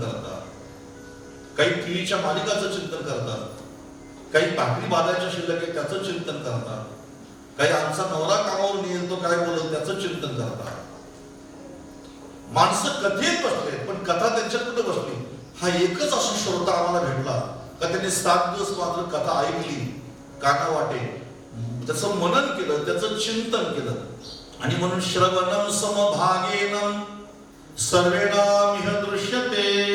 करतात काही टीव्हीच्या मालिकाचं चिंतन करतात काही भाकरी बाजायच्या शिल्लक आहे त्याचं चिंतन करतात काही आमचा नवरा कामावर येईल काय बोलत त्याचं चिंतन करतात माणसं कथेत बसले पण कथा त्यांच्यात कुठे बसली? हा एकच असा श्रोता आम्हाला भेटला का त्यांनी सात दिवस मात्र कथा ऐकली काना वाटे. त्याचं मनन केलं त्याचं चिंतन केलं. आणि म्हणून श्रवणम समभागेन सर्वेणामिह दृश्यते.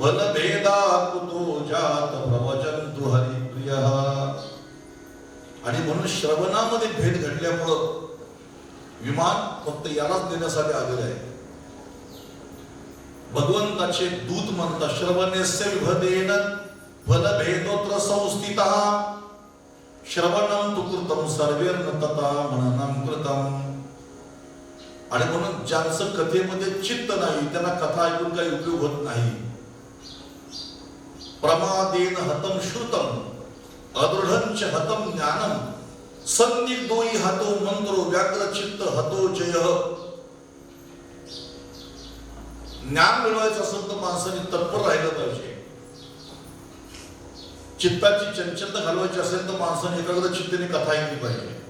फलभेदा कुतो जात प्रवचंतु हरिप्रिय आणि म्हणून श्रवणामध्ये भेद घडल्यामुळं विमान फक्त यालाच देण्यासाठी आलेलं आहे. भगवंताचे दूत म्हणतात श्रवणस्य विभदेन फलभेदोत्र संस्थित श्रवणम तु कृतम सर्वेर्न तथा मननम कृतम आणि म्हणून ज्यांचं कथेमध्ये चित्त नाही त्यांना कथा ऐकून काही उपयोग होत नाही. प्रमादेन हतम श्रुतम अदृढंच हतम ज्ञानम संदिग्धोई हतो मंत्रो व्याग्र चित्त हतो जय। ज्ञान मिळवायचं असेल तर माणसाने तत्पर राहिलं पाहिजे. चित्ताची चंचलता घालवायची असेल तर माणसाने एकाग्र चित्तेने कथा ऐकली पाहिजे.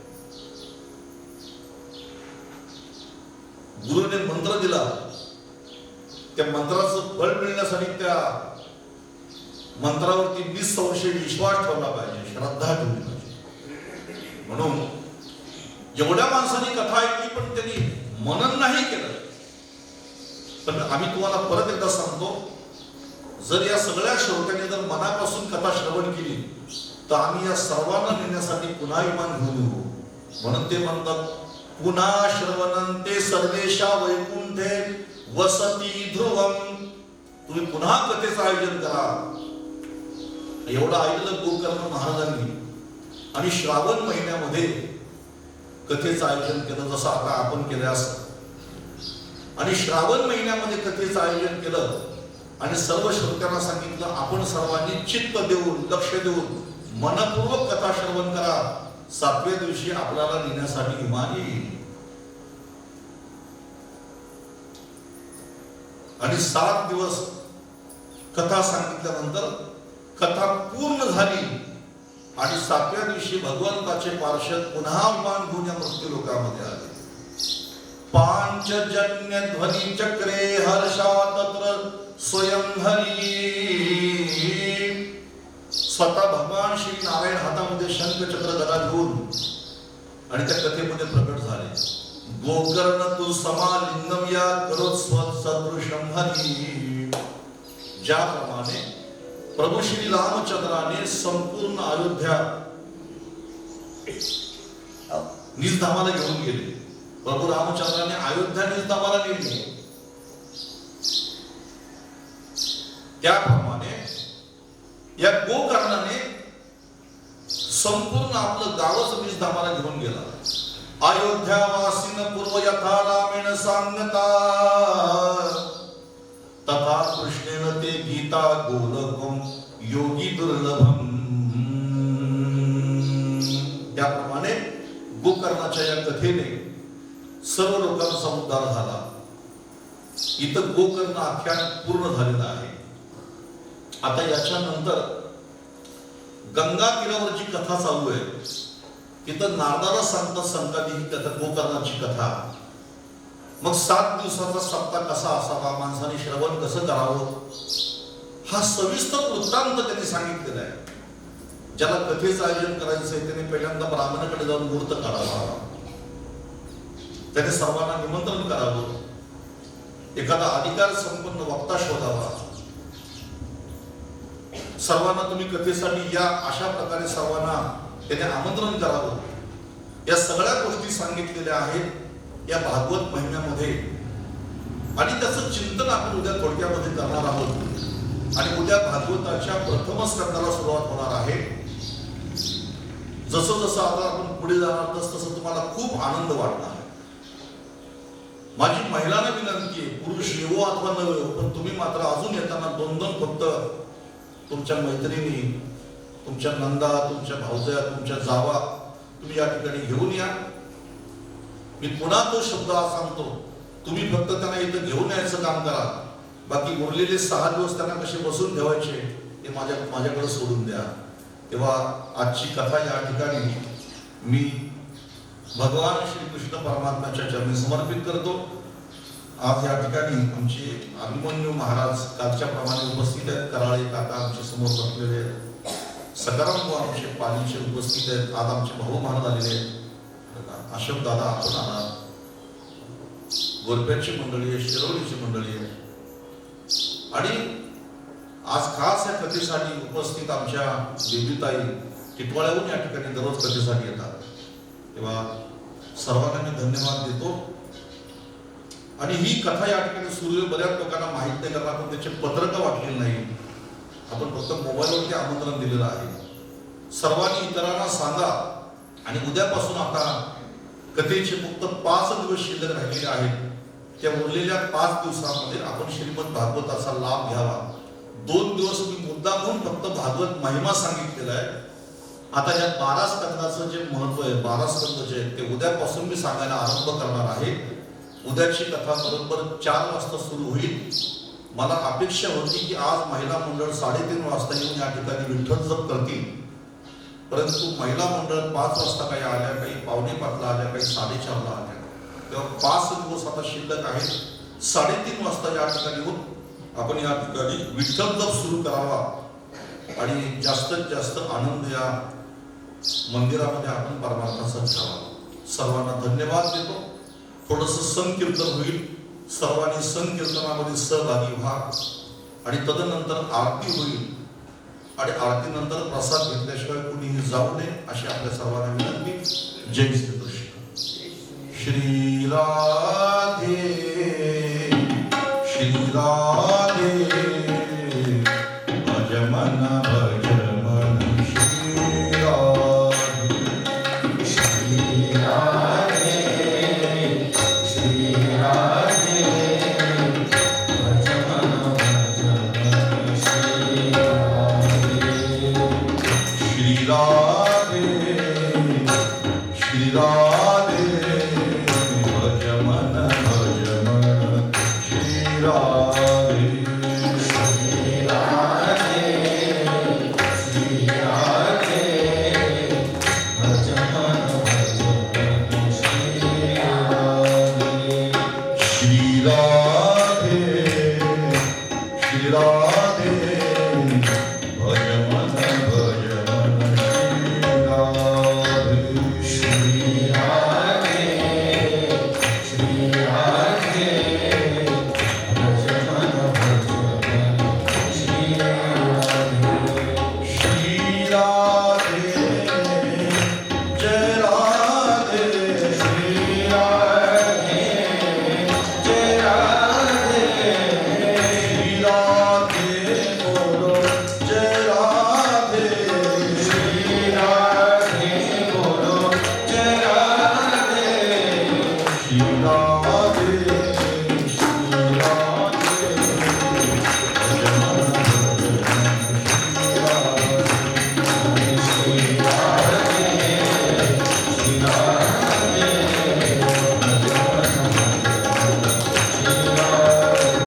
गुरुने मंत्र दिला. त्या मंत्राचं फळ मिळण्यासाठी त्या मंत्रावरती निसंशय विश्वास ठेवला पाहिजे श्रद्धा ठेवली पाहिजे. म्हणून एवढ्या माणसाने कथा ऐकली पण त्यांनी मनन नाही केलं. पण आम्ही तुम्हाला परत एकदा सांगतो जर या सगळ्या श्रोत्यांनी जर मनापासून कथा श्रवण केली तर आम्ही या सर्वांना नेण्यासाठी पुन्हा विमान घेऊन येऊ. म्हणून ते म्हणतात पुन्हा श्रवणंते सर्वेशा वैकुंठे वसती ध्रुवम तुम्ही पुन्हा कथेचं आयोजन करा. एवढं ऐकलं गोकर्ण महाराजांनी. आणि श्रावण महिन्यामध्ये कथेचं आयोजन केलं जसं आता आपण केलं असं आणि श्रावण महिन्यामध्ये कथेचं आयोजन केलं आणि सर्व श्रोत्यांना सांगितलं आपण सर्वांनी चित्त देऊन लक्ष देऊन मनपूर्वक कथा श्रवण करा. सातव्या दिवशी आपल्याला नेण्यासाठी विमान येईल. आणि सात दिवस कथा सांगितल्यानंतर कथा पूर्ण झाली आणि सातव्या दिवशी भगवंताचे पार्षद पुन्हा पान घेऊन या मृत्यू लोकांमध्ये आले. पांचजन्य ध्वनी चक्रे हर्षा तत्र स्वयं हरी. स्वतः भगवान श्री नारायण हातामध्ये शंखचक्र गदा घेऊन आणि त्या कथेमध्ये प्रकट झाले. गोकर्ण तू समालिंगम या करोत सदृशम हरी. ज्याप्रमाणे प्रभू श्री रामचंद्राने संपूर्ण अयोध्या निजधामाला घेऊन गेले. प्रभू रामचंद्राने अयोध्या निजधामाला नेली. त्याप्रमाणे या गोकर्णाने संपूर्ण आपलं गावच निजधामाला घेऊन गेला. अयोध्या वासीन पूर्व यथा रामेण सांगता. तथा कृष्णेन ते गीता गोलकम योगी दुर्लभम. त्याप्रमाणे गोकर्णाच्या या कथेने सर्व लोकांचा उद्धार झाला. इथं गोकर्ण आख्यान पूर्ण झालेलं आहे. आता याच्यानंतर गंगा तीरावरची कथा चालू आहे. तिथं नारदाला सांगतात संतांनी ही कथा गोकर्णाची कथा. मग सात दिवसाचा सप्ताह कसा असावा? माणसाने श्रवण कसं करावं? हा सविस्तर वृत्तांत त्यांनी सांगितलेला आहे. ज्याला कथेचं आयोजन करायचं आहे त्याने पहिल्यांदा ब्राह्मणाकडे जाऊन मुहूर्त काढावा. त्याने सर्वांना निमंत्रण करावं. एखादा अधिकार संपन्न वक्ता शोधावा. सर्वांना तुम्ही कथेसाठी या अशा प्रकारे सर्वांना त्याने आमंत्रण करावं. या सगळ्या गोष्टी सांगितलेल्या आहेत. या भागवत महिन्यामध्ये. आणि त्याचं चिंतन आपण उद्या थोडक्यामध्ये करणार आहोत. आणि उद्या भागवताच्या प्रथम स्कंदाला सुरुवात होणार आहे. जसं जसं आता आपण पुढे जाणार तस तसं तुम्हाला खूप आनंद वाटणार. माझी महिलांना विनंती आहे पुरुष येवो अथवा नव पण तुम्ही मात्र अजून येताना दोन दोन फक्त तुमच्या मैत्रिणी तुमच्या नंदा तुमच्या भावजया तुमच्या जावा तुम्ही या ठिकाणी घेऊन या. मी पुन्हा तो शब्द आज सांगतो? तुम्ही फक्त त्यांना इथं घेऊन यायचं काम करा. बाकी उरलेले सहा दिवस त्यांना कसे बसून ठेवायचे ते माझ्या माझ्याकडे सोडून द्या. तेव्हा आजची कथा या ठिकाणी मी भगवान श्रीकृष्ण परमात्म्याच्या चरणी समर्पित करतो. आज या ठिकाणी आमचे अभिमन्यू महाराज कालच्या प्रमाणे उपस्थित आहेत. कराळे काका आमच्यासमोर बसलेले आहेत. सकारात्मक आमचे पालीचे उपस्थित आहेत. आज आमचे भाऊ महाराज आलेले आहेत. अशोक दादा आपण आहात. गोरप्याची मंडळी आहे शिरवलीची मंडळी आहे. आणि आज खास या कथेसाठी उपस्थित आमच्या बेबीताई टिटवाळ्याहून या ठिकाणी दररोज कथेसाठी येतात. तेव्हा सर्वांना मी धन्यवाद देतो. आणि ही कथा या ठिकाणी सुरू बऱ्याच लोकांना माहीत नाही कारण आपण त्याचे पत्रकं वाटलेले नाही. आपण फक्त मोबाईलवरती आमंत्रण दिलेलं आहे. सर्वांनी इतरांना सांगा. आणि उद्यापासून आता कथेचे फक्त पाच दिवस शिल्लक राहिलेले आहेत. त्या उरलेल्या पाच दिवसामध्ये आपण श्रीमद भागवताचा लाभ घ्यावा. दोन दिवस मी मुद्दा म्हणून फक्त भागवत महिमा सांगितलेला आहे. आता या बारा स्कंदाचं जे महत्त्व आहे बारा स्कंद जे ते उद्यापासून मी सांगायला आरंभ करणार आहे. उद्याची कथा बरोबर चार वाजता सुरू होईल. मला अपेक्षा होती की आज महिला मंडळ साडेतीन वाजता येऊन या ठिकाणी विठ्ठल जप करतील. परंतु महिला मंडळ पाच वाजता काही आल्या काही पावणे पाचला आल्या काही साडेचारला आल्या. तेव्हा पाच दिवस आता शिल्लक आहेत साडेतीन वाजता या ठिकाणी येऊन आपण या ठिकाणी विठ्ठल जप सुरू करावा. आणि जास्तीत जास्त आनंद या मंदिरामध्ये आपण परमार्थाचा घ्यावा सर्वांना धन्यवाद देतो. थोडस संकीर्तन होईल. सर्वांनी संकीर्तनामध्ये सहभागी व्हा. आणि तदनंतर आरती होईल. आणि आरतीनंतर प्रसाद घेतल्याशिवाय कुणीही जाऊ नये अशी आपल्या सर्वांना विनंती. जय श्री कृष्ण. श्रीराम